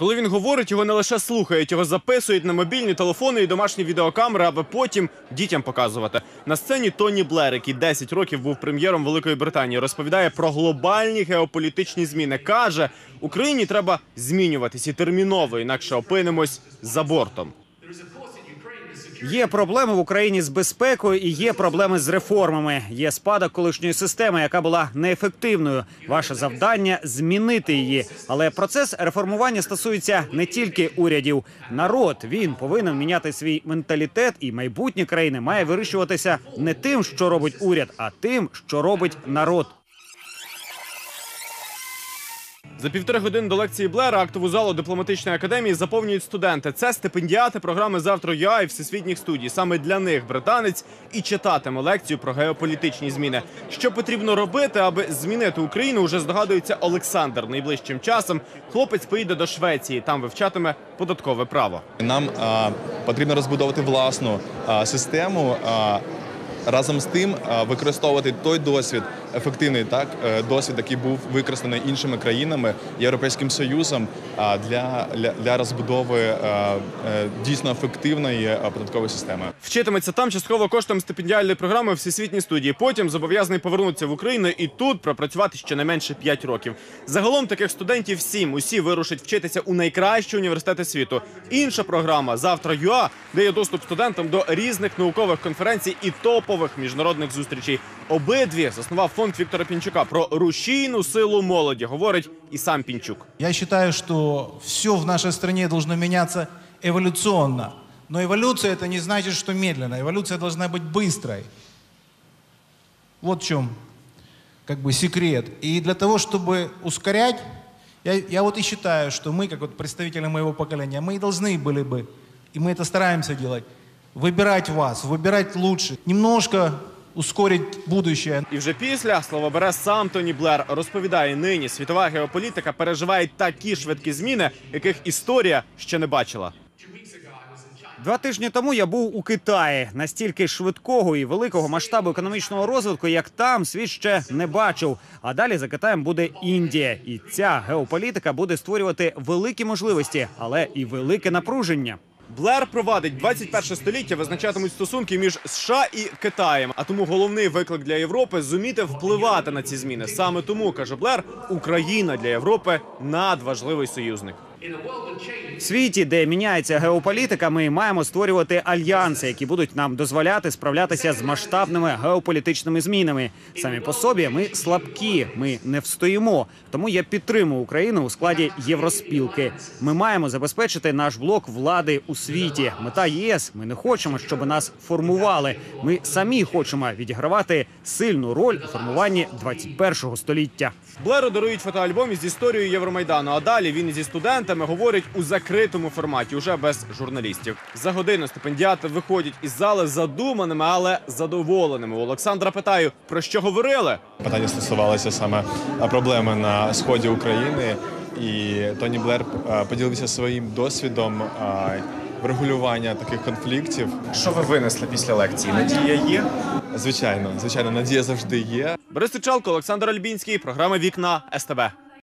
Коли він говорить, його не лише слухають, його записують на мобільні телефони і домашні відеокамери, аби потім дітям показувати. На сцені Тоні Блер, який 10 років був прем'єром Великої Британії, розповідає про глобальні геополітичні зміни. каже, Україні треба змінюватись і терміново, інакше опинимось за бортом. Є проблеми в Україні з безпекою і є проблеми з реформами. Є спадок колишньої системи, яка була неефективною. Ваше завдання змінити її. Але процес реформування стосується не тільки урядів. Народ він повинен міняти свій менталітет, і майбутнє країни має вирішуватися не тим, що робить уряд, а тим, що робить народ. За півтори години до лекції Блера актову залу дипломатичної академії заповнюють студенти. Це стипендіати програми Завтра ЮА і всесвітніх студій. Саме для них британець і читатиме лекцію про геополітичні зміни. Що потрібно робити, аби змінити Україну? Уже здогадується Олександр. Найближчим часом хлопець поїде до Швеції. Там вивчатиме податкове право. Нам а, потрібно розбудовувати власну а, систему. А, Разом з тим використовувати той досвід, ефективний так е, досвід, який був використаний іншими країнами, Європейським Союзом, для, для, для розбудови е, дійсно ефективної податкової системи. Вчитиметься там частково коштом стипендіальної програми всесвітні студії. Потім зобов'язаний повернутися в Україну і тут пропрацювати щонайменше 5 років. Загалом таких студентів сім. Усі вирушать вчитися у найкращі університети світу. Інша програма завтра ЮА дає доступ студентам до різних наукових конференцій і топових міжнародних зустрічей. Обидві заснував фонд Віктора Пінчука про рушійну силу молоді. Говорить і сам Пінчук. Я считаю, что все в нашей стране должно меняться эволюционно. Но эволюция это не значит, что медленно. Эволюция должна быть быстрой. Вот в чем как бы секрет. И для того, чтобы ускорять, я, я вот и считаю, что мы, как вот представители моего поколения, мы и должны были бы, и мы это стараемся делать, выбирать вас, выбирать лучше, немножко ускорить будущее. І вже після слово бере сам Тоні Блер. Розповідає, нині світова геополітика переживає такі швидкі зміни, яких історія ще не бачила. Два тижні тому я був у Китаї. Настільки швидкого і великого масштабу економічного розвитку, як там, світ ще не бачив. А далі за Китаєм буде Індія, і ця геополітика буде створювати великі можливості, але і велике напруження. Блер провадить 21 століття, визначатимуть стосунки між США і Китаєм. А тому головний виклик для Європи зуміти впливати на ці зміни. Саме тому каже Блер, Україна для Європи надважливий союзник. В світі, де міняється геополітика, ми маємо створювати альянси, які будуть нам дозволяти справлятися з масштабними геополітичними змінами. Самі по собі ми слабкі, ми не встоїмо. Тому я підтримую Україну у складі Євроспілки. Ми маємо забезпечити наш блок влади у світі. Мета ЄС. Ми не хочемо, щоб нас формували. Ми самі хочемо відігравати сильну роль у формуванні 21-го століття. Блеру дарують фотоальбом із історією Євромайдану. А далі він зі студентами говорить у закритому форматі, уже без журналістів. За годину стипендіати виходять із зали задуманими, але задоволеними. У Олександра питаю, про що говорили? Питання стосувалося саме проблеми на сході України, і Тоні Блер поділився своїм досвідом врегулювання таких конфліктів. Що ви винесли після лекції? Надія є? Звичайно, звичайно, надія завжди є. Борис Сичалко, Олександр Альбінський, програма Вікна СТБ.